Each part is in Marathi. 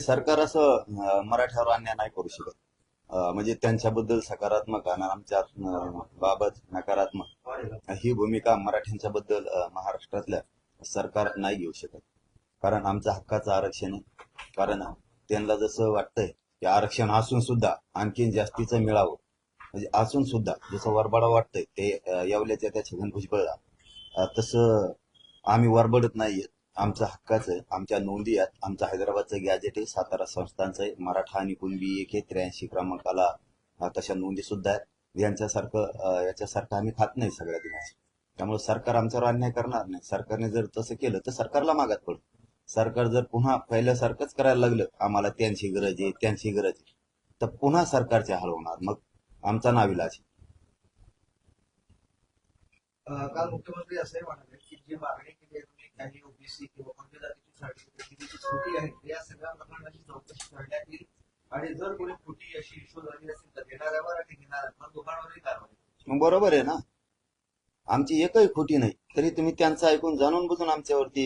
सरकार असं मराठ्यावर अन्याय नाही करू शकत. म्हणजे त्यांच्याबद्दल सकारात्मक आणि आमच्या बाबत नकारात्मक ही भूमिका मराठ्यांच्या बद्दल महाराष्ट्रातल्या सरकार नाही घेऊ शकत. कारण आमचं हक्काचं आरक्षण आहे. कारण त्यांना जसं वाटतंय की आरक्षण असून सुद्धा आणखीन जास्तीचं मिळावं. म्हणजे असून सुद्धा जसं वरबडा वाटतंय ते येवल्याच्या त्या छगन भुजबळला तसं आम्ही वरबडत नाहीये. आमचा हक्काचं आहे. आमच्या नोंदी आहेत. आमचं हैदराबादचं गॅजेट आहे. सातारा संस्थांचं आहे. मराठा आणि कुणबी एक हे त्र्याऐंशी क्रमांकाला तशा नोंदी सुद्धा आहेत. यांच्यासारखं याच्यासारखं आम्ही खात नाही सगळ्या दिवस त्यामुळे सरकार आमच्यावर अन्याय करणार नाही. सरकारने जर तसं केलं तर सरकारला मागात पडू. सरकार जर पुन्हा पहिल्यासारखंच करायला लागलं आम्हाला त्यांची गरज आहे त्यांची गरज आहे तर पुन्हा सरकारचे हाल होणार. मग आमचा नाविलाज काल मुख्यमंत्री असंही म्हणाले की जी मागणी केली आहे काही ओबीसी किंवा अन्य जातीची सर्टिफिकेट खोटी आहे या सगळ्या प्रकरणाची चौकशी करण्यात येईल. आणि जर कोणी खोटी अशी इश्यू झाली असेल तर घेणाऱ्यावर आणि घेणाऱ्यावर दोघांवरही कारवाई मग बरोबर आहे ना? आमची एकही खोटी नाही. तरी तुम्ही त्यांचं ऐकून जाणून बुजून आमच्यावरती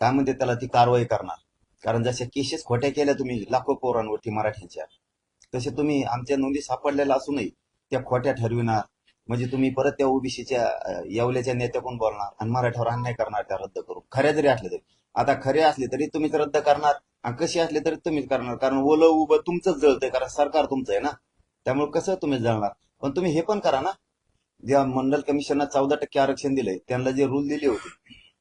काय म्हणते त्याला ती कारवाई करणार. कारण जशा केसेस खोट्या केल्या तुम्ही लाखो पोरांवरती मराठ्यांच्या तसे तुम्ही आमच्या नोंदी सापडलेल्या असूनही त्या खोट्या ठरविणार. म्हणजे तुम्ही परत त्या ओबीसीच्या येवल्याच्या नेत्याकडून बोलणार? आणि मराठ्यावर अन्याय करणार त्या रद्द करू खऱ्या जरी असले तरी. आता खरे असले तरी तुम्हीच रद्द करणार. आणि कशी असले तरी तुम्हीच करणार. कारण ओलं उभं तुमचंच जळतंय. कारण सरकार तुमचं आहे ना. त्यामुळे कसं तुम्ही जळणार? पण तुम्ही हे पण करा ना. ज्या मंडल कमिशननं चौदा टक्के आरक्षण दिलंय त्यांना जे रूल दिले होते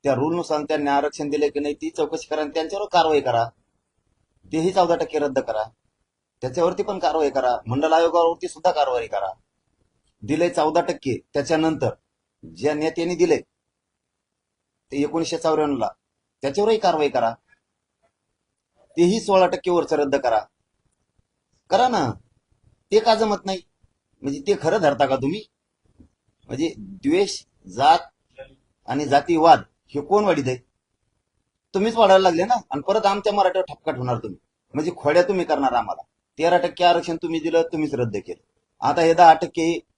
त्या रूलनुसार त्यांनी आरक्षण दिले की नाही ती चौकशी करा आणि त्यांच्यावर कारवाई करा. तेही चौदा टक्के रद्द करा. त्याच्यावरती पण कारवाई करा. मंडल आयोगावरती सुद्धा कारवाई करा. दिले चौदा टक्के. त्याच्यानंतर ज्या नेत्यांनी दिले ते एकोणीसशे चौऱ्याण्णवला त्याच्यावरही कारवाई करा. तेही सोळा टक्केवरच रद्द करा. करा ना. ते का जमत नाही? म्हणजे ते खरं धरता का तुम्ही? म्हणजे द्वेष जात आणि जातीवाद हे कोण वाढीत आहे तुम्हीच वाढायला लागले ना. आणि परत आमच्या मराठ्यावर ठपकाट होणार तुम्ही. म्हणजे खोड्या तुम्ही करणार आम्हाला. तेरा टक्के आरक्षण तुम्ही दिलं तुम्हीच रद्द केलं. आता हे दहा टक्के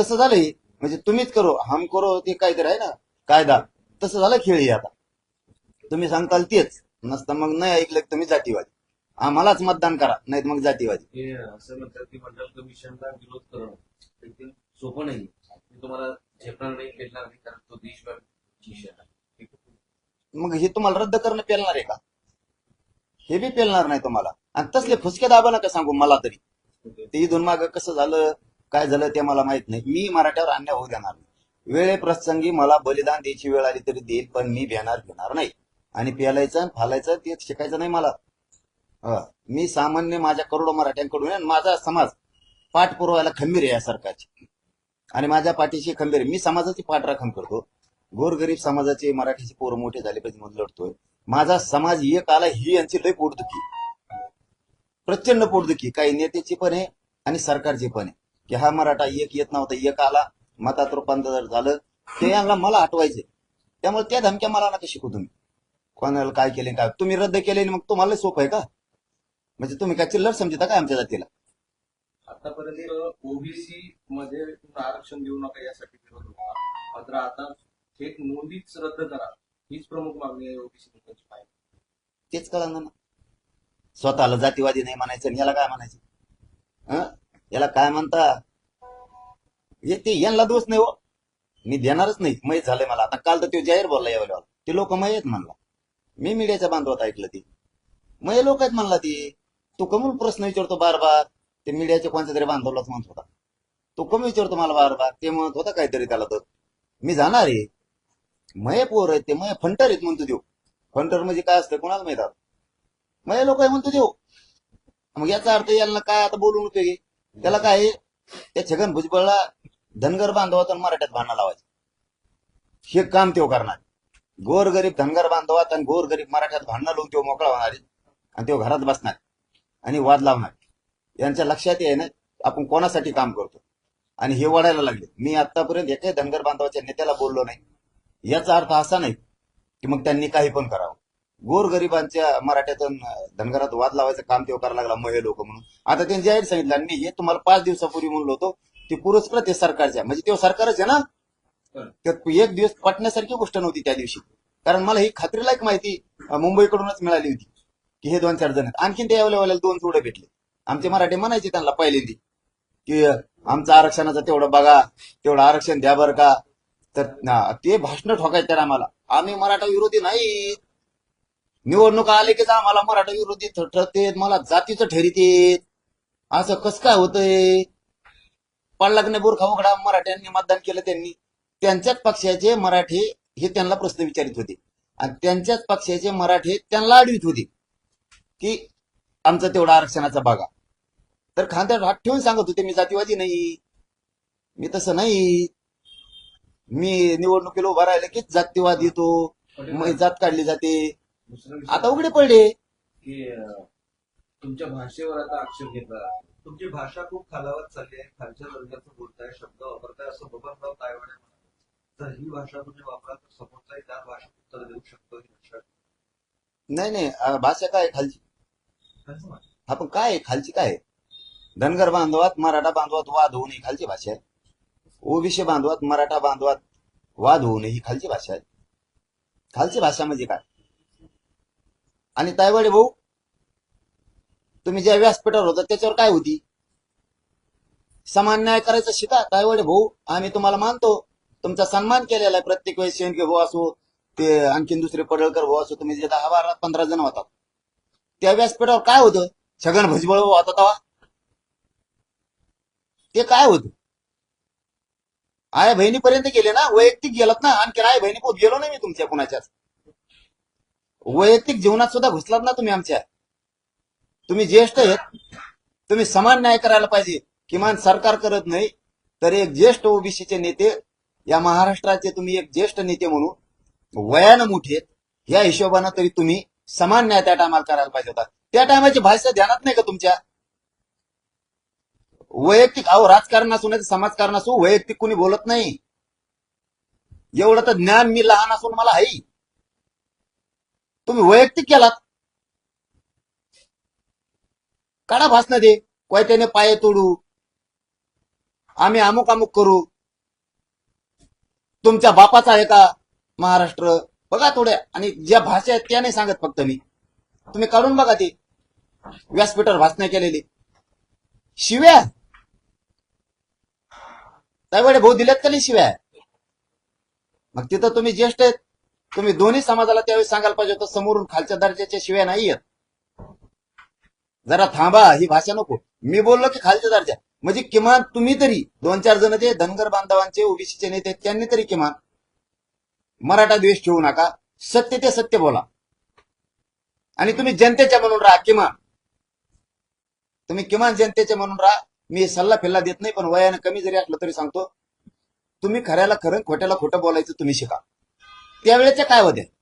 तसं झालं हे. म्हणजे तुम्हीच करो हम करो ते काहीतरी आहे ना कायदा. तसं झालं खेळ हे आता. तुम्ही सांगताल तेच. नसतं मग नाही ऐकलं तुम्ही जातीवादी. आम्हालाच मतदान करा नाहीत मग जातीवादी. हे असं म्हणतात की मंडल कमिशनला विरोध करणं ते सोपं नाही. मी तुम्हाला झेपणार नाही नाही कारण तो देशव्यापी विषय आहे? मग हे तुम्हाला रद्द करणं पेलणार आहे का? हे बी पेलणार नाही तुम्हाला. आणि तसले फुसके दाबा नका सांगू मला तरी? ते इथून माग कसं झालं? काय झालं ते मला माहीत नाही. मी मराठ्यावर अन्याय होऊ देणार नाही. वेळे प्रसंगी मला बलिदान द्यायची वेळ आली तरी देईल पण मी भेणार घेणार नाही. आणि पेलायचं फालायचं ते शिकायचं नाही मला. मी सामान्य माझ्या करोडो मराठ्यांकडून माझा समाज पाठ पुरवायला खंबीर आहे या सरकारची. आणि माझ्या पाठीशी खंबीर आहे. मी समाजाची पाठराखण करतो. गोरगरीब समाजाचे मराठीचे पोर मोठे झाले पाहिजे म्हणून लढतोय. माझा समाज एक आला ही यांची लय पोटदुखी. प्रचंड पोटदुखी. काही नेत्याची पण आहे आणि सरकारची पण आहे. की हा मराठा एक येत नव्हता एक आला मतात रूपांतर झालं. ते यांना मला हटवायचे त्यामुळे त्या धमक्या मला नका शिकू तुम्ही. कोणाला काय केले काय? तुम्ही रद्द केले मग तुम्हाला सोपं आहे का? म्हणजे तुम्ही काय चिल्लर समजता काय आमच्या जातीला? आतापर्यंत ओबीसी मध्ये आरक्षण देऊ नका यासाठी विरोध होता. मात्र आता थेट नोंदीच रद्द करा. हीच प्रमुख मागणी आहे ओबीसी लोकांची तेच कळलं ना. स्वतःला जातीवादी नाही म्हणायचं आणि याला काय म्हणायचं? हं? याला काय म्हणता? ते यांना दोष नाही हो. मी देणारच नाही. माहीत झालंय मला. आता काल तर तो जाहीर बोलला यावेळेला ते लोक मयत म्हणला. मी मीडियाच्या बांधवात ऐकलं ती. मय लोक आहेत म्हणला ती. तो कमी प्रश्न विचारतो बार बार ते मीडियाच्या कोणत्या तरी बांधवलाच म्हणत होता. तो कमी विचारतो मला बार बार ते म्हणत होता काहीतरी त्याला तर. मी जाणार आहे. मय पोर आहेत ते. मय फंटर आहेत म्हणतो देऊ फंटर म्हणजे काय असतं कोणाला माहीत आहे? लोक आहे म्हणतो देऊ मग याचा अर्थ यांना काय आता बोलून उपयोगी? त्याला काय आहे? त्या छगन भुजबळला धनगर बांधवात आणि मराठ्यात भांडणं लावायचं. हे काम तो करणार. गोरगरीब धनगर बांधवात आणि गोरगरीब मराठ्यात भांडणं लावून तो मोकळा होणार आहे. आणि तो घरात बसणार आणि वाद लावणार. यांच्या लक्षात येईन ना आपण कोणासाठी काम करतो? आणि हे वाढायला लागले. मी आतापर्यंत एकाही धनगर बांधवाच्या नेत्याला बोललो नाही. याचा अर्थ असा नाही की मग त्यांनी काही पण करावं. गोरगरिबांच्या मराठ्यातून धनगरात वाद लावायचं काम तेव्हा करायला लागला महे लोक म्हणून. आता त्यांनी जाहीर सांगितलं आणि मी हे तुम्हाला पाच दिवसापूर्वी म्हणलो होतो ती पुरस्कृत आहे सरकारच्या. म्हणजे तेव्हा सरकारच आहे ना? त्यात एक दिवस पटण्यासारखी गोष्ट नव्हती त्या दिवशी. कारण मला ही खात्रीलायक माहिती मुंबईकडूनच मिळाली होती की हे दोन चार जण आणखीन त्या लेवलला दोन जोडे भेटले. आमचे मराठी म्हणायचे त्यांना पहिल्यांदी की आमचं आरक्षणाचं तेवढं बघा तेवढं आरक्षण द्या बरं का. तर ते भाषण ठोकायचे तर आम्हाला. आम्ही मराठा विरोधी नाही. निवडणुका आले की आम्हाला मराठा विरोधी ठरते ठरतेत मला जातीचं ठरीतेत. असं कस काय होतंय? पडला की नाही बोरखा उघडा मराठ्यांनी मतदान केलं त्यांनी. त्यांच्याच पक्षाचे मराठी हे त्यांना प्रश्न विचारित होते. आणि त्यांच्याच पक्षाचे मराठी त्यांना अडवित होते. की आमचा तेवढा आरक्षणाचा भागा तर खांद्यावर हात ठेवून सांगत होते मी जातीवादी नाही. मी तसं नाही. मी निवडणुकीला उभा राहिलं की जातीवाद येतो. जात काढली जाते. दुसरा विषय आता उघडे पडले की अं, तुमच्या भाषेवर आता आक्षेप घेतला जातो. तुमची भाषा खूप खालावत चालली आहे खालच्या दर्जाचं बोलताय शब्द वापरताय असं बबनराव तायवाडे म्हणाले तर ही भाषा तुम्ही वापरा तर समोरचाही त्या भाषेत उत्तर देऊ शकतो ही भाषा नाही नाही अं, भाषा काय आहे खालची त्यांचं म्हणणं. आपण काय आहे? खालची काय आहे? धनगर बांधवात मराठा बांधवात वाद होऊ नये खालची भाषा आहे ओबीसी बांधवात मराठा बांधवात वाद होऊ नये ही खालची भाषा आहे खालची भाषा म्हणजे काय आणि तायवाडे भाऊ तुम्ही ज्या व्यासपीठावर होता त्याच्यावर काय होती? समान न्याय करायचं शिका तायवाडे भाऊ. आम्ही तुम्हाला मानतो तुमचा सन्मान केलेला आहे प्रत्येक वेळेस शेणके भाऊ असो ते आणखीन दुसरे पडळकर भाऊ असो तुम्ही जे दहा बारा पंधरा जण होतात त्या व्यासपीठावर काय होतं? छगन भुजबळ होता तेव्हा ते काय होत? आय बहिणीपर्यंत गेले ना? वैयक्तिक गेलात ना? आणखी आय बहिणी पोत गेलो नाही मी तुमच्या कुणाच्याच. वैयक्तिक जीवनात सुद्धा घुसलात ना तुम्ही आमच्या? तुम्ही ज्येष्ठ आहेत. तुम्ही समान न्याय करायला पाहिजे. किमान सरकार करत नाही तर एक ज्येष्ठ ओबीसीचे नेते या महाराष्ट्राचे तुम्ही एक ज्येष्ठ नेते म्हणून वयानं मोठे आहेत. या हिशोबानं तरी तुम्ही समान न्याय त्या टायमाला करायला पाहिजे होता. त्या टायमाची भाषा ध्यानात नाही का तुमच्या? वैयक्तिक अहो राजकारण असू नाही समाजकारण असू वैयक्तिक कोणी बोलत नाही. एवढं तर ज्ञान मी लहान असून मला आहे तुम्ही वैयक्तिक केलात. काढा भाषण दे कोयत्याने पाय तोडू. आम्ही अमुक अमुक करू. तुमच्या बापाचा आहे का महाराष्ट्र? बघा थोड्या आणि ज्या भाषा आहेत त्या नाही सांगत फक्त मी. तुम्ही काढून बघा ते. व्यासपीठावर भाषण केलेली. शिव्या. त्यावेळे भाऊ दिल्यात का नाही शिव्या? मग तिथं तुम्ही ज्येष्ठ आहेत. तुम्ही दोन्ही समाजाला त्यावेळी सांगायला पाहिजे होतं समोरून खालच्या दर्जाच्या शिव्या नाही येत जरा थांबा ही भाषा नको. मी बोललो की खालच्या दर्जा. म्हणजे किमान तुम्ही तरी दोन चार जण जे धनगर बांधवांचे ओबीसीचे नेते त्यांनी तरी किमान मराठा द्वेष ठेवू नका. सत्य ते सत्य बोला. आणि तुम्ही जनतेच्या म्हणून राहा किमान. तुम्ही किमान जनतेचे म्हणून राहा. मी सल्ला फिल्ला देत नाही पण वयानं कमी जरी असलं तरी सांगतो. तुम्ही खऱ्याला खरं खोट्याला खोटं बोलायचं तुम्ही शिका. त्यावेळेच्या काय होते?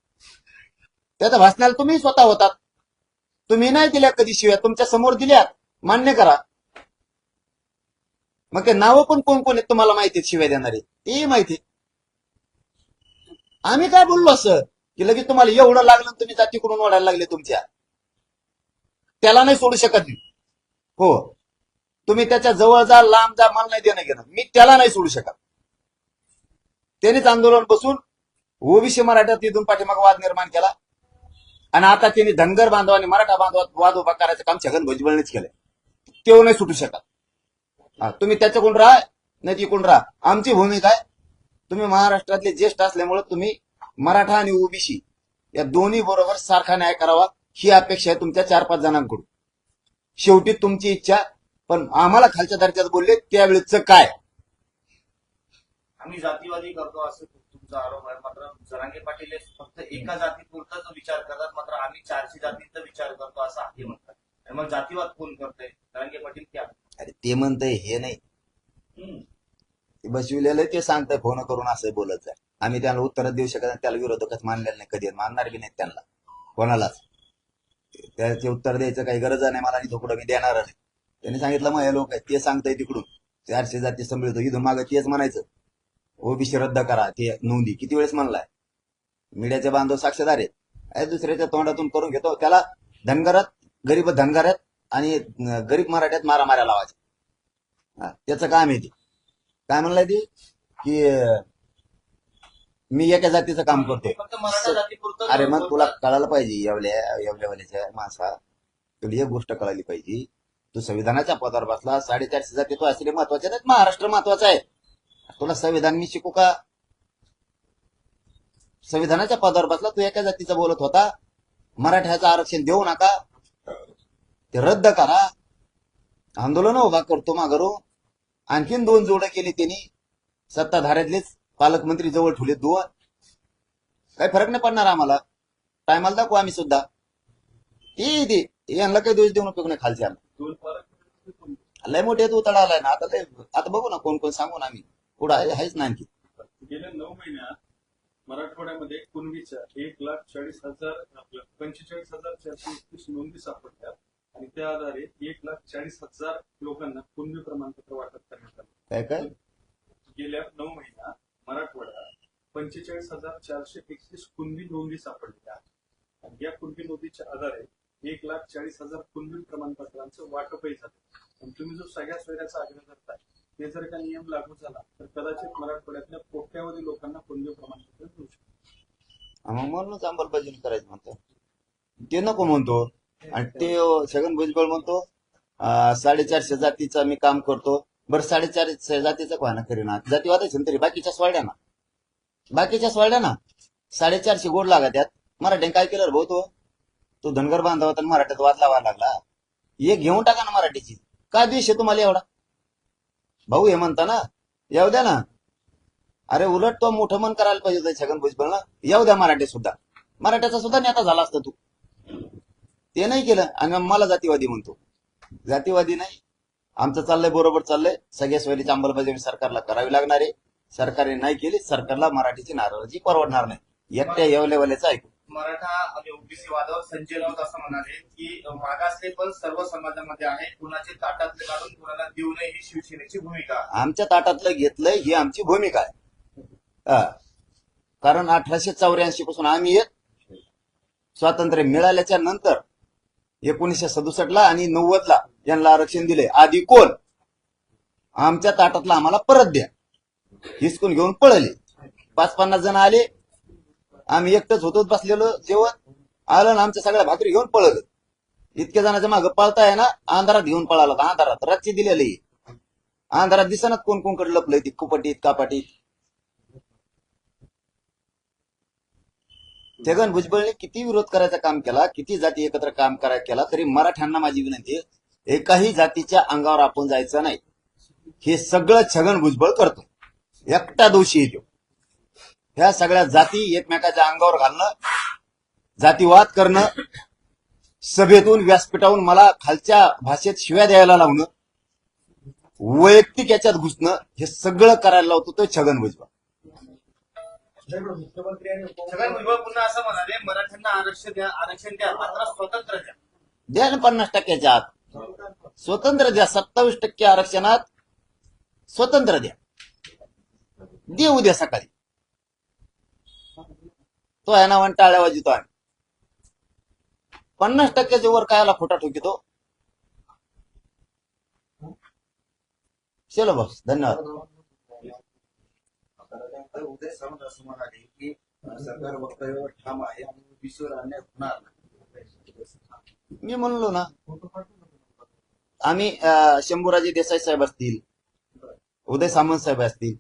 त्याच्या भाषणाला तुम्ही स्वतः होतात. तुम्ही नाही दिल्या कधी शिव्या तुमच्यासमोर दिल्यात मान्य करा. मग ते नावं पण कोण कोण आहेत तुम्हाला माहिती शिवाय शिव्या देणारे? ते माहिती आहे. आम्ही काय बोललो असं? की लगेच तुम्हाला एवढं लागलं तुम्ही तुम्ही जातीकडून ओढायला लागले तुमच्या? त्याला नाही सोडू शकत मी. हो. तुम्ही त्याच्याजवळ जा लांब जा मला नाही देणं घेणं. मी त्याला नाही सोडू शकत. त्यांनीच आंदोलन बसून ओबीसी मराठ्यात तिथून पाठीमाग वाद निर्माण केला. आणि आता त्यांनी धनगर बांधवांनी मराठा बांधवात वाद उभा करायचं काम छगन भुजबळनेच केलंय. तेव्हा नाही सुटू शकत. तुम्ही तुम्ही त्याच्याकडून राहा नाही तिकडून राहा. आमची भूमिका आहे. तुम्ही महाराष्ट्रातले ज्येष्ठ असल्यामुळे तुम्ही मराठा आणि ओबीसी या दोन्ही बरोबर सारखा न्याय करावा ही अपेक्षा आहे तुमच्या चार पाच जणांकडून. शेवटी तुमची इच्छा पण आम्हाला खालच्या दर्जात बोलले त्यावेळेच काय? आम्ही जातीवादी करतो असं तुमचा आरोप आहे. मात्र जरांगे पाटील हे फक्त एका जातीपुरताच विचार करतात. मात्र आम्ही चारशे जातींचा विचार करतो असं आहे म्हणतात. आणि मग जातीवाद कोण करतोय? जरांगे पाटील क्या? अरे ते म्हणतंय हे नाही. ते बसविलेलं आहे, ते सांगतंय फोन करून असं बोलत आहे आम्ही त्यांना उत्तर देऊ शकत नाही त्याला विरोधकच मानलेलं नाही कधी मानणार बी नाहीत त्यांना. कोणालाच. त्याचे उत्तर द्यायचं काही गरज नाही मला आणि थोडं मी देणार नाही. त्यांनी सांगितलं मग हे लोक ते सांगताय तिकडून. चारशे जाती संभळतो इथून मागं तेच म्हणायचं. ओबीसी रद्द करा ते नोंदी. किती वेळेस म्हणलाय? मीडियाचे बांधव साक्षीदार आहेत. आहे दुसऱ्याच्या तोंडातून करून घेतो. त्याला धनगरात गरीब धनगरात आणि गरीब मराठ्यात मारा माऱ्या लावायच्या. हा, त्याचं काम आहे ते. काय म्हणलंय ते? की मी एका जातीचं काम जातीपुरतं अरे मग तुला कळायला पाहिजे येवल्या येवल्यावाल्याच्या माणसा. तुला एक गोष्ट कळाली पाहिजे. तू संविधानाच्या पदावर बसला साडेचारशे जाती तो असले महत्त्वाचे नाहीत. महाराष्ट्र महत्त्वाचा आहे. तुला संविधान मी शिकू का? संविधानाच्या पदावर बसला तू एका जातीचा बोलत होता. मराठ्याचं आरक्षण देऊ नका. ते रद्द करा. आंदोलन उभा करतो माघारू. आणखीन दोन जोडं केली त्यांनी. सत्ताधाऱ्यातलेच पालकमंत्री जवळ ठेवले दोन. काही फरक नाही पडणार आम्हाला. टायमाला दाखवू आम्ही सुद्धा. ते ते यांना काही दोष देऊन उपयोग नाही खालच्या. लय मोठे तू आलाय ना. आता लय आता बघू ना कोण कोण सांगू ना आम्ही. पुढे आहेच ना आणखी. गेल्या नऊ महिन्यात मराठवाड्यामध्ये कुणबीच्या एक लाख चाळीस हजार पंचेचाळीस हजार चारशे एकवीस नोंदी सापडल्या आणि त्या आधारे एक लाख चाळीस हजार लोकांना कुणबी प्रमाणपत्र वाटप करण्यात आलं. काय काय? गेल्या नऊ महिन्यात मराठवाड्यात पंचेचाळीस हजार चारशे एकवीस कुणबी नोंदी सापडलेल्या आहेत आणि या कुणबी नोंदीच्या आधारे एक लाख चाळीस हजार कुणबी प्रमाणपत्रांचं वाटपही झालं. आणि तुम्ही जो सगळ्या सोयऱ्याचा आग्रह करताय ते जर का नियम लागू झाला कदाचित मराठवाड्यातल्या कोट्यावधी लोकांना पोलिओ प्रमाणपत्र मिळू शकतो? मग म्हणूनच अंमलबजावणी करायचं म्हणतो. ते नको म्हणतो. आणि ते छगन भुजबळ म्हणतो साडेचारशे जातीचा मी काम करतो. बरं साडेचारशे जातीचं कोणा करीना जातीवाद असेल तरी? बाकीच्या सोडल्या ना? बाकीच्या सोडल्या ना? साडेचारशे गोड लागा त्यात मराठ्याने काय केलं भाऊ तो? तो धनगर बांधव होता मराठ्यात वाद लावा लागला. हे घेऊन टाका ना मराठीची. काय द्वेष आहे तुम्हाला एवढा? भाऊ हे म्हणता ना येऊ द्या ना. अरे उलट तो मोठं मन करायला पाहिजे होतं छगन भुजबळ ना. येऊ द्या मराठी सुद्धा. मराठ्याचा सुद्धा नेता झाला असता तू. ते नाही केलं आणि मला जातीवादी म्हणतो. जातीवादी नाही. आमचं चाललंय बरोबर चाललंय. सगळ्या सोयीची अंमलबजावणी सरकारला करावी लागणार आहे. सरकारने नाही केली सरकारला मराठीची नाराजी परवडणार नाही. एकट्या येवलेवाल्याचं ऐकू. मराठा आणि ओबीसी वादावर संजय राऊत असं म्हणाले की मागासले पण सर्व समाजामध्ये आहे. कुणाचे ताटातले काढून कुणाला देऊ नये ही शिवसेनेची भूमिका. आमच्या ताटातलं घेतलंय ही आमची भूमिका आहे. कारण अठराशे चौऱ्याऐंशी पासून आम्ही येत स्वातंत्र्य मिळाल्याच्या नंतर एकोणीसशे सदुसष्ट ला आणि नव्वद ला यांना आरक्षण दिले. आधी कोण? आमच्या ताटातला आम्हाला परत द्या. हिसकून घेऊन पळले. पाच पन्नास जण आले. आम्ही एकटंच होतोच बसलेलो जेवण आलं ना आमच्या सगळ्या भाकरी घेऊन पळलं. इतक्या जणांच्या मागं पळताय ना अंधारात घेऊन पळाला होता, अंधारात. रातची दिलेली. अंधारात दिसनात कोण कोणकडे लपलंय ती कुपटीत कापाटीत. छगन भुजबळने किती विरोध करायचा काम केला किती जाती एकत्र काम करायला केला तरी मराठ्यांना माझी विनंती एकाही जातीच्या अंगावर आपण जायचं नाही. हे सगळं छगन भुजबळ करतो. एकटा दोषी येतो. ह्या सगळ्या जाती एकमेकाच्या अंगावर घालणं जातीवाद करणं सभेतून व्यासपीठावरून मला खालच्या भाषेत शिव्या द्यायला लावणं वैयक्तिक याच्यात घुसणं हे सगळं करायला लावतो तो छगन भुजबळ. मुख्यमंत्री आणि छगन उपमुख्यमंत्री भुजबळ पुन्हा असं म्हणाले मराठ्यांना आरक्षण द्या आरक्षण द्या मात्र स्वतंत्र द्या. द्या ना पन्नास टक्क्याच्या आत. स्वतंत्र द्या सत्तावीस टक्के आरक्षणात स्वतंत्र द्या. दे उद्या सकाळी. तो आहे ना टाळ्या वाजितो आहे पन्नास टक्क्याच्या वर कायला खोटा ठोकितो चलो बस धन्यवाद. असं म्हणाले की सरकार वक्तव्यावर ठाम आहे आणि अन्याय होणार नाही मी म्हणलो ना आम्ही शंभूराजे देसाई साहेब असतील उदय सामंत साहेब असतील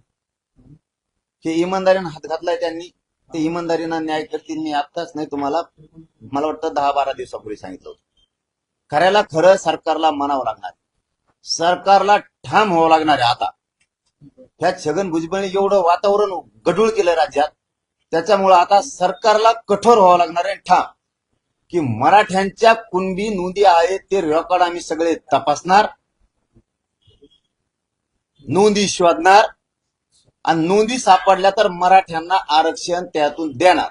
हे इमानदारीनं हात घातलाय त्यांनी. ते इमानदारीनं न्याय करतील मी आत्ताच नाही तुम्हाला मला वाटतं दहा बारा दिवसापूर्वी सांगितलं होतं. खऱ्याला खरं सरकारला म्हणावं लागणार. सरकारला ठाम व्हावं लागणार आहे आता. त्या छगन भुजबळने एवढं वातावरण गढूळ केलं राज्यात त्याच्यामुळं आता सरकारला कठोर व्हावं लागणार आहे ठाम. की मराठ्यांच्या कुणबी नोंदी आहेत ते रेकॉर्ड आम्ही सगळे तपासणार नोंदी शोधणार आणि नोंदी सापडल्या तर मराठ्यांना आरक्षण त्यातून देणार.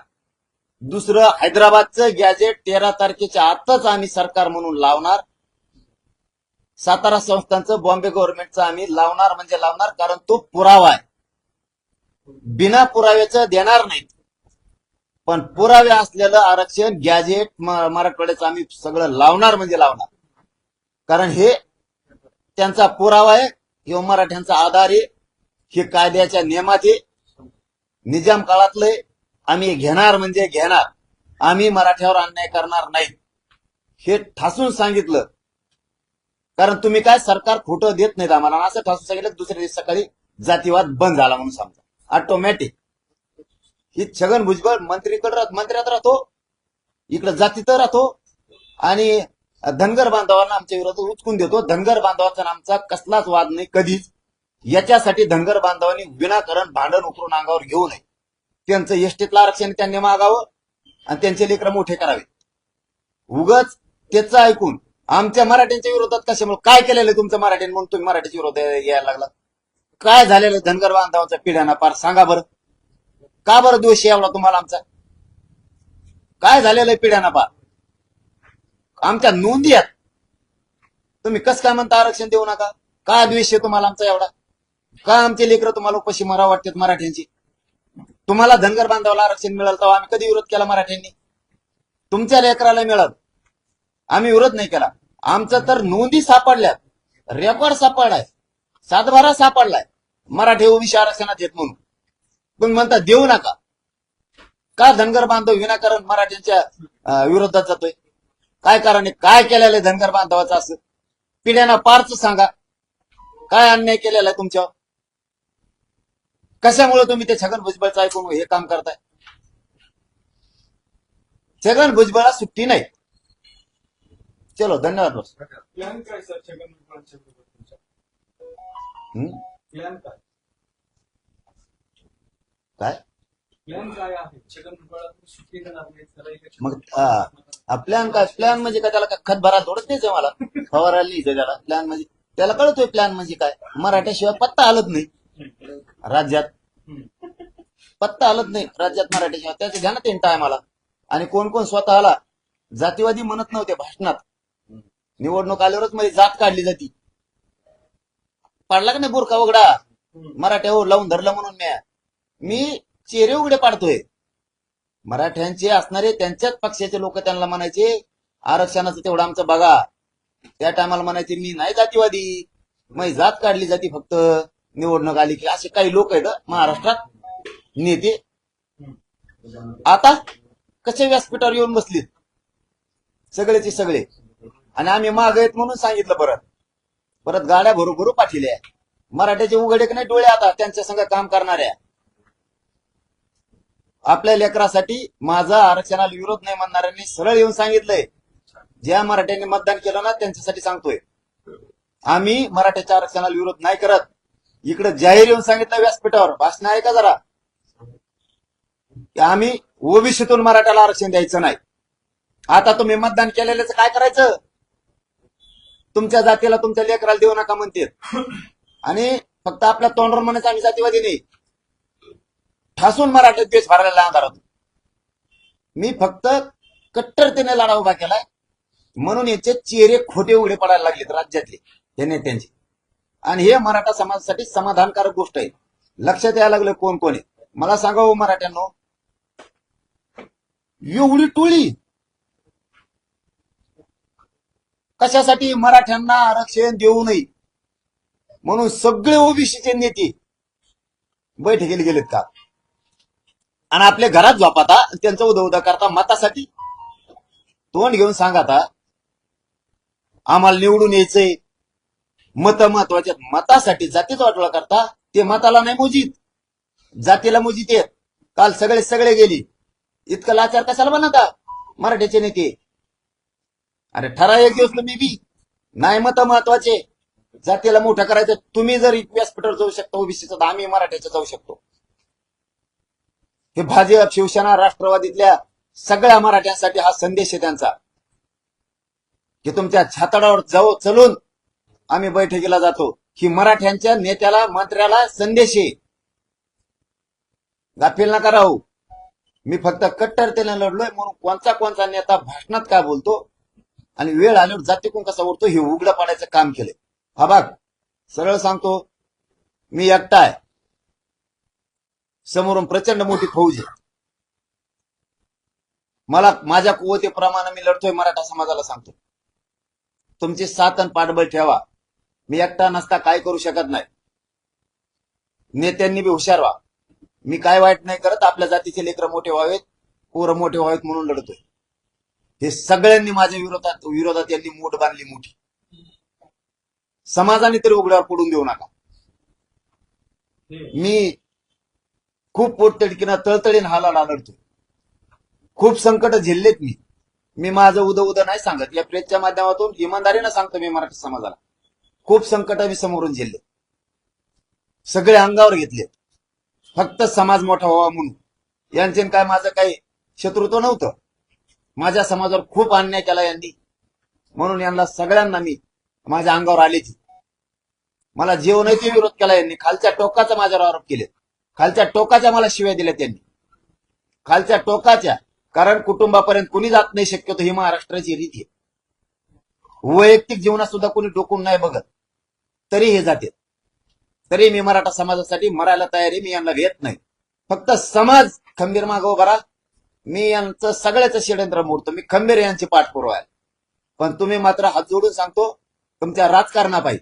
दुसरं हैदराबादचं गॅजेट तेरा तारखेच्या आतच आम्ही सरकार म्हणून लावणार. सातारा संस्थांचं बॉम्बे गव्हर्नमेंटचं आम्ही लावणार म्हणजे लावणार कारण तो पुरावा आहे. बिना पुराव्याचं देणार नाहीत. पण पुरावे असलेलं आरक्षण गॅजेट मराठवाड्याचं आम्ही सगळं लावणार म्हणजे लावणार. कारण हे त्यांचा पुरावा आहे किंवा मराठ्यांचा आधार आहे. हे कायद्याच्या नियमात निजाम काळातले आम्ही घेणार म्हणजे घेणार. आम्ही मराठ्यावर अन्याय करणार नाही हे ठासून सांगितलं. कारण तुम्ही काय सरकार खोटं देत नाहीत आम्हाला. असं ठासून सांगितलं दुसऱ्या दिवशी सकाळी जातीवाद बंद झाला म्हणून समजा ऑटोमॅटिक ही छगन भुजबळ मंत्रीकडे राहत मंत्र्यात राहतो. इकडे जातीत राहतो. आणि धनगर बांधवांना आमच्या विरोधात उचकून देतो. धनगर बांधवाचा आमचा कसलाच वाद नाही कधीच. याच्यासाठी धनगर बांधवांनी विनाकारण भांडण उतरून अंगावर घेऊ नये. त्यांचं एसटीतलं आरक्षण त्यांनी मागावं आणि त्यांचे लेकर मोठे करावे. उगच त्याचं ऐकून आमच्या मराठ्यांच्या विरोधात कशामुळे काय केलेलं तुमचं मराठी म्हणून तुम्ही मराठीच्या विरोधात यायला लागला काय झालेलं धनगर बांधवांचा पिढ्यांना पार सांगा बरं. का बरं दोष आहे एवढा तुम्हाला आमचा? काय झालेलं आहे पिढ्यांना पार आमच्या नोंदी आहेत. तुम्ही कस काय म्हणता आरक्षण देऊ नका? का द्वेष आहे तुम्हाला आमचा एवढा? का आमचे लेकरं तुम्हाला उपाशी मरा वाटतात मराठ्यांची. तुम्हाला धनगर बांधवाला आरक्षण मिळालं तेव्हा आम्ही कधी विरोध केला मराठ्यांनी? तुमच्या लेकराला मिळालं. आम्ही विरोध नाही केला. आमचं तर नोंदी सापडल्यात. रेकॉर्ड सापडलाय. सातबारा सापडलाय. मराठी ओबीसी आरक्षणात येत म्हणून. तुम्ही म्हणता देऊ नका. का धनगर बांधव विनाकारण मराठ्यांच्या विरोधात जातोय? काय कारण आहे? काय केलेलं आहे धनगर बांधवाचं असं? पिढ्यांना पारच सांगा. काय अन्याय केलेला आहे तुमच्यावर? कशामुळे तुम्ही ते छगन भुजबळचं ऐकून हे काम करताय? छगन भुजबळला सुट्टी नाही. चलो धन्यवाद बस प्लॅन काय सर छगन भुजबळांच्या हं? प्लॅन काय? काय? प्लॅन काय आहे? छगन भुजबळला तुम्ही सुट्टी देणार नाही त्याला election मग. प्लॅन काय? प्लॅन म्हणजे काय? त्याला काय खत भरायला थोडंच द्यायचं मला फवारायला लिहिचं त्याला. प्लॅन म्हणजे त्याला कळतोय प्लॅन म्हणजे काय? मराठ्याशिवाय पत्ता हलत नाही. राज्यात. पत्ता हलत नाही राज्यात मराठ्याशिवाय त्याचं ध्यानात येईन टायमाला आणि कोण कोण स्वतःला जातीवादी म्हणत नव्हते भाषणात. निवडणूक आल्यावरच मध्ये जात काढली जाती. पाडला का नाही बुरका उघडा? मराठ्यावर लावून धरलं म्हणून मी मी चेहरे उघडे पाडतोय. मराठ्यांचे असणारे त्यांच्याच पक्षाचे लोक त्यांना म्हणायचे आरक्षणाचं तेवढं आमचं बघा. त्या टायमाला म्हणायचे मी नाही जातीवादी. मग जात काढली जाती फक्त. निवडणूक आली की असे काही लोक आहेत महाराष्ट्रात नेते. आता कसे व्यासपीठावर येऊन बसलीत? सगळेचे सगळे. आणि आम्ही माग आहेत म्हणून सांगितलं परत. परत गाड्या भरू भरू पाठिल्या. मराठ्याचे उघडे नाही डोळे आता त्यांच्या संग काम करणाऱ्या. आपल्या लेकरासाठी माझा आरक्षणाला विरोध नाही म्हणणाऱ्यांनी सरळ येऊन सांगितलंय. ज्या मराठ्यांनी मतदान केलं ना त्यांच्यासाठी सांगतोय. आम्ही मराठ्याच्या आरक्षणाला विरोध नाही करत. इकडे जाहीर येऊन सांगितलं व्यासपीठावर. भाषण आहे का जरा? आम्ही ओबीसीतून मराठ्याला आरक्षण द्यायचं नाही. आता तुम्ही मतदान केलेल्याच काय करायचं? तुमच्या जातीला तुमच्या लेकराला देऊ नका म्हणते आणि फक्त आपल्या तोंडवर म्हणायचं आम्ही जातीवादी नाही. ठासून मराठीत द्वेष भरायला लागणार मी फक्त कट्टरतेने लढा उभा केलाय. म्हणून याचे चेहरे खोटे उघडे पडायला लागलेत राज्यातले. हे नेत्यांचे. आणि हे मराठा समाजासाठी समाधानकारक गोष्ट आहे. लक्षात यायला लागलं कोण कोण आहे. मला सांगा हो मराठ्यांनो. एवढी टोळी. कशासाठी मराठ्यांना आरक्षण देऊ नये? म्हणून सगळे ओबीसीचे नेते बैठकीला गेलेत का? आणि आपल्या घरात झोपाता त्यांचा उदा उदा करता मतासाठी? तोंड घेऊन सांगा आता. आम्हाला निवडून यायचंय. मत महत्त्वाचे मतासाठी जातीचा वाटोळा करता ते मताला नाही मोजीत. जातीला मोजीत येत काल सगळे सगळे गेली. इतकं लाचार कशाला बनवता मराठ्याचे नेते. अरे ठरा एक दिवस तुम्ही बी. नाही मत महत्त्वाचे. जातीला मोठं करायचं तुम्ही जर व्यासपीठावर जाऊ शकता ओबीसीचं तर आम्ही मराठ्याचं जाऊ शकतो. हे भाजप शिवसेना राष्ट्रवादीतल्या सगळ्या मराठ्यांसाठी हा संदेश आहे त्यांचा. की तुमच्या छाताडावर जाऊ चलून आम्ही बैठकीला जातो. ही मराठ्यांच्या नेत्याला मंत्र्याला संदेश आहे. गाफील नका राहू. मी फक्त कट्टरतेने लढलोय म्हणून कोणचा कोणचा नेता भाषणात काय बोलतो आणि वेळ आल्यावर जाती कोण कसा उरतो हे उघडं पाडायचं काम केलंय. हा बाग सरळ सांगतो मी एकटा आहे. समोरून प्रचंड मोठी फौज आहे. मला माझ्या कुवतेप्रमाणे मी लढतोय मराठा समाजाला सांगतो. तुमची सातन पाठबळ ठेवा. मी एकटा नसता काय करू शकत नाही. नेत्यांनी बी हुशार व्हा. मी काय वाईट नाही करत आपल्या जातीचे लेकर मोठे व्हावेत पोरं मोठे व्हावेत म्हणून लढतोय. हे सगळ्यांनी माझ्या विरोधात विरोधात यांनी मोठ बांधली मोठी. समाजाने तरी उघड्यावर पडून देऊ नका. मी खूप पोटतडकीनं तळतळीन हालाला लढतोय. खूप संकट झेललेत मी. मी माझं उद उद नाही सांगत. या प्रेसच्या माध्यमातून इमानदारीनं सांगतो मी मराठी समाजाला. खूप संकट आम्ही समोरून झेलले. सगळे अंगावर घेतले. फक्त समाज मोठा व्हावा म्हणून. यांचे काय माझं काही शत्रुत्व नव्हतं. माझ्या समाजावर खूप अन्याय केला यांनी. म्हणून यांना सगळ्यांना मी माझ्या अंगावर आलेच. मला जीवनाची विरोध केला यांनी. खालच्या टोकाचा माझ्यावर आरोप केले. खालच्या टोकाच्या मला शिव्या दिल्या त्यांनी खालच्या टोकाच्या. कारण कुटुंबापर्यंत कुणी जात नाही शक्यतो ही महाराष्ट्राची रीती आहे. वैयक्तिक जीवनात सुद्धा कोणी डोकून नाही बघत. तरी हे जाते. तरी मी मराठा समाजासाठी मरायला तयार आहे मी यांना घेत नाही. फक्त समाज खंबीर माग उभा मी यांचं सगळ्याचं षडयंत्र मोडतो. मी खंबीर यांची पाठ आहे. पण तुम्ही मात्र हात जोडून सांगतो तुमच्या राजकारणापायी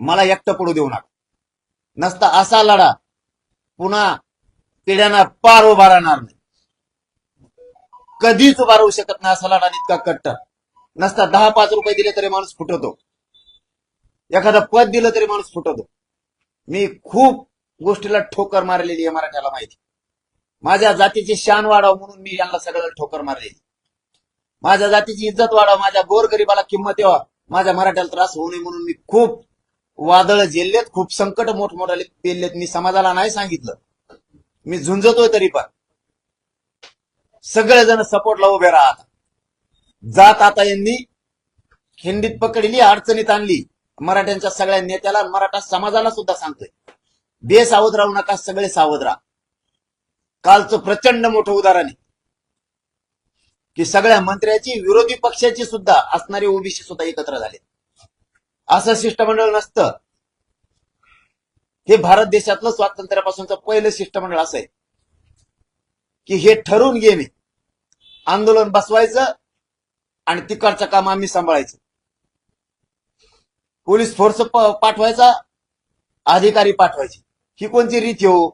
मला एकटं पडू देऊ नका. नसता असा लढा पुन्हा पिढ्यांना पार उभा राहणार नाही. कधीच उभा राहू शकत नाही असा लढा इतका कट्टर. नसता दहा पाच रुपये दिले तरी माणूस फुटवतो एखादं पद दिलं तरी माणूस फुटवतो मी खूप गोष्टीला ठोकर मारलेली आहे मराठ्याला माहिती. माझ्या जातीची शान वाढाव म्हणून मी यांना सगळ्याला ठोकर मारलेली. माझ्या जातीची इज्जत वाढाव माझ्या गोरगरिबाला किंमत यावा माझ्या मराठ्याला त्रास होऊ नये म्हणून मी खूप वादळ झेललेत खूप संकट मोठमोठाले पेललेत. मी समाजाला नाही सांगितलं. मी झुंजतोय तरी पण. सगळेजण सपोर्टला उभे राहत जात आता यांनी खिंडीत पकडली अडचणीत आणली. मराठ्यांच्या सगळ्या नेत्याला मराठा समाजाला सुद्धा सांगतोय. बेसावध राहू नका सगळे सावध राहा. कालचं प्रचंड मोठं उदाहरण आहे. की सगळ्या मंत्र्याची विरोधी पक्षाची सुद्धा असणारी ओबीसी सुद्धा एकत्र झाले. असं शिष्टमंडळ नसतं. हे भारत देशातलं स्वातंत्र्यापासूनचं पहिलं शिष्टमंडळ असं आहे. की हे ठरवून घेणे. आंदोलन बसवायचं आणि तिकडचं काम आम्ही सांभाळायचं. पोलीस फोर्स पाठवायचा अधिकारी पाठवायचे. ही कोणती रीत हो?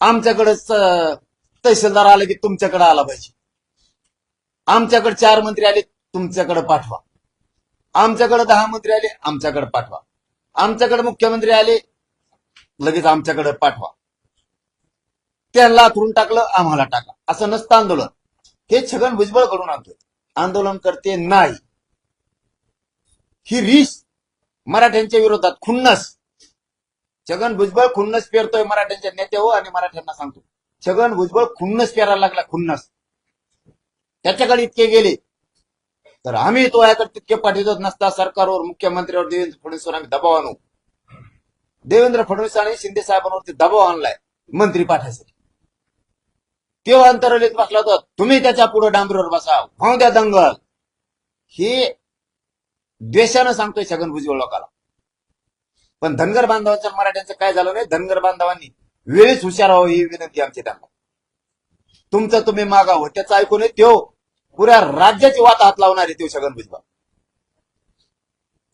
आमच्याकडेच तहसीलदार आले की तुमच्याकडे आला पाहिजे. आमच्याकडे चार मंत्री आले तुमच्याकडे पाठवा. आमच्याकडे दहा मंत्री आले आमच्याकडे पाठवा. आमच्याकडे मुख्यमंत्री आले लगेच आमच्याकडे पाठवा. त्यांना करून टाकलं आम्हाला टाका. असं नसतं आंदोलन. हे छगन भुजबळ करून आणतोय. आंदोलन करते नाही. ही रीस मराठ्यांच्या विरोधात खुन्नस. छगन भुजबळ खुन्नस पेरतोय मराठ्यांच्या नेते हो आणि मराठ्यांना सांगतो. छगन भुजबळ खुन्नस पेरायला लागला खुन्नस. त्याच्याकडे इतके गेले. तर आम्ही तो याकडे तितके पाठवत नसता सरकारवर मुख्यमंत्र्यावर देवेंद्र फडणवीसवर आम्ही दबाव आणू. देवेंद्र फडणवीस आणि शिंदे साहेबांवरती दबाव आणलाय मंत्री पाठासाठी. तेव्हा अंतरवलीत बसला होता तुम्ही त्याच्या पुढे डांबरीवर बसा. भाऊ द्या दंगल. हे द्वेषानं सांगतोय छगन भुजबळ लोकाला. पण धनगर बांधवांच्या मराठ्यांचं काय झालं नाही? धनगर बांधवांनी वेळीच हुशार व्हावं ही विनंती आमची त्यांना. तुमचं तुम्ही मागाव त्याचं ऐकून त्यो पुऱ्या राज्याची वात हात लावणार आहे त्यो छगन भुजबळ.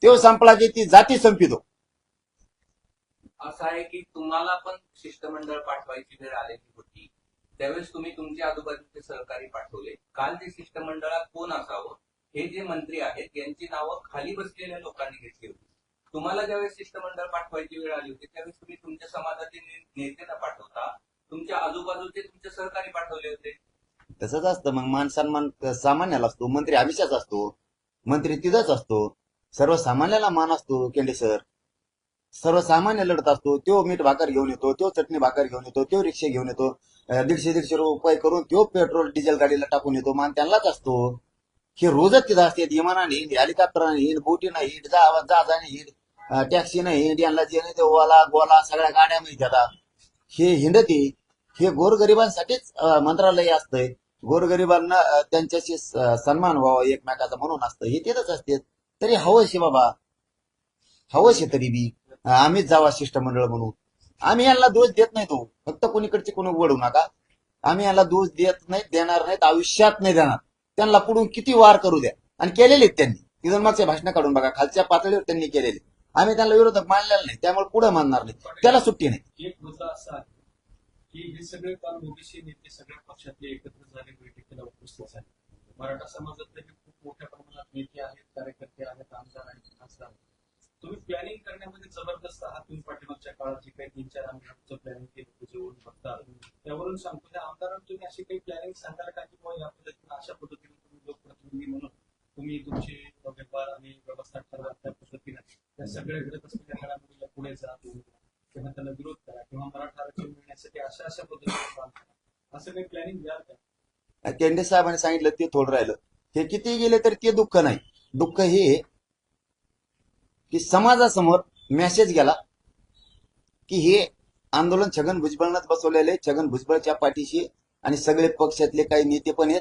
त्यो संपला की ती जाती संपितो असं आहे की तुम्हाला पण शिष्टमंडळ पाठवायची वेळ आलेली होती. त्यावेळेस तुम्ही तुमच्या आजूबाजूचे सहकारी पाठवले. काल ते शिष्टमंडळात कोण असावं? हे जे मंत्री आहेत यांची नावं खाली बसलेल्या लोकांनी घेतली होती. तुम्हाला ज्यावेळेस शिष्टमंडळ पाठवायची वेळ आली होती त्यावेळेस तुम्ही तुमच्या समाजाचे नेत्यांना पाठवता. तुमच्या आजूबाजूचे तुमचे सहकारी पाठवले होते. तसंच असतं. मग मान सन्मान सामान्याला असतो मंत्री आमिषाच असतो मंत्री तिथंच असतो. सर्वसामान्याला मान असतो केंडे सर. सर्वसामान्य लढत असतो तो मीठ भाकर घेऊन येतो तो चटणी भाकर घेऊन येतो तो रिक्षा घेऊन येतो. दीडशे दीडशे रुपये करून तो पेट्रोल डिझेल गाडीला टाकून येतो. मान त्यांनाच असतो. हे रोजच तिथं असते. विमानाने हिंड हेलिकॉप्टरने हिंड बोटीनं हिंड जा जहाजाने हिंड टॅक्सीने हिंड यांना जे नाही ते ओला गोला सगळ्या गाड्या मिळतात. हे हिंडते हे गोरगरिबांसाठीच मंत्रालय असतंय. गोरगरिबांना त्यांच्याशी सन्मान व्हावा एकमेकाचा म्हणून असतं. हे तिथंच असते. तरी हवंशी बाबा. हवंशी तरी बी. आम्हीच जावा शिष्टमंडळ म्हणून. आम्ही यांना दोष देत नाही तो. फक्त कोणीकडचे कोणी वडू नका. आम्ही यांना दोष देत नाही देणार नाहीत आयुष्यात नाही देणार. त्यांना पुढून किती वार करू द्या. आणि केलेले त्यांनी. तिथून मागचे भाषण काढून बघा खालच्या पातळीवर त्यांनी केलेले. आम्ही त्यांना विरोधक मानलेला नाही त्यामुळे पुढे मानणार नाही. त्याला सुट्टी नाही. एक मुद्दा असा आहे की हे सगळे काल ओबीसी नेते सगळ्या पक्षातले एकत्र झाले बैठकीला उपस्थित झाले. मराठा समाजातले खूप मोठ्या प्रमाणात नेते आहेत कार्यकर्ते आहेत आमदार आहेत खासदार आहेत. तुम्ही प्लॅनिंग करण्यामध्ये जबरदस्त आहात तुम्ही पाठीमागच्या काळात जे काही तीन चार आमदारांचं प्लॅनिंग केलं त्याचे बघता त्यावरून सांगतो त्या आमदारांना तुम्ही अशी काही प्लॅनिंग सांगाल का? की या पद्धतीने अशा पद्धतीने तुम्ही लोकप्रतिनिधी म्हणून तुम्ही तुमचे व्यवहार आणि व्यवस्था ठरवा त्या पद्धतीने. त्या सगळ्या घडत असलेल्या घडामोडीला पुढे जा. किंवा त्याला विरोध करा. किंवा मराठा आरक्षण मिळण्यासाठी अशा अशा पद्धतीने काम करा. असं काही प्लॅनिंग द्याल का? केंडे साहेबांनी सांगितलं ते थोडं राहिलं. हे किती गेले तरी ते दुःख नाही. दुःख हे की समाजासमोर मेसेज गेला की हे आंदोलन छगन भुजबळनंच बसवलेले छगन भुजबळच्या पाठीशी आणि सगळे पक्षातले काही नेते पण आहेत.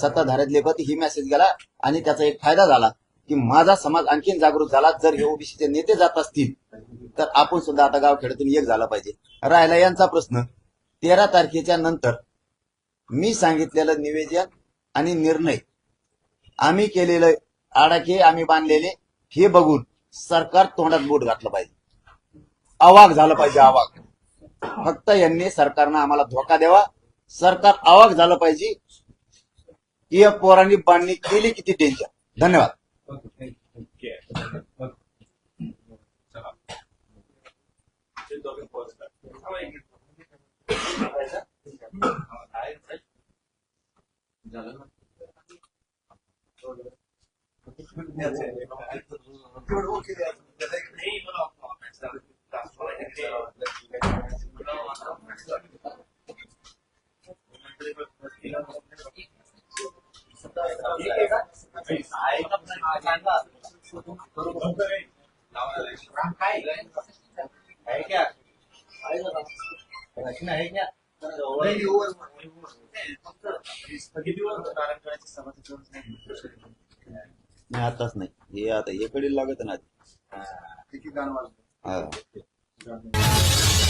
सत्ताधाऱ्यातले पण ही मेसेज गेला आणि त्याचा एक फायदा झाला की माझा समाज आणखीन जागृत झाला. जर हे ओबीसीचे नेते जात असतील तर आपण सुद्धा आता गावखेड्यातून एक झाला पाहिजे. राहिला यांचा प्रश्न. तेरा तारखेच्या नंतर मी सांगितलेलं निवेदन आणि निर्णय आम्ही केलेलं आडाखे आम्ही बांधलेले हे बघून सरकार तोंडात बोट घातलं पाहिजे. अवाक झालं पाहिजे अवाक. फक्त यांनी सरकारनं आम्हाला धोका द्यावा. सरकार अवाक झालं पाहिजे. की या पोरांनी बांधणी केली किती टेन्शन धन्यवाद. ते दोघे pause करा. थांबा एक मिनिट. आहे क्या प्रश्न आहे क्या नाही, ओव्हर. किती वर नारायणगडाच्या समाजाचं नाही आताच नाही. हे आता हे कडील लागत ना किती गाणं वाजलं. हा.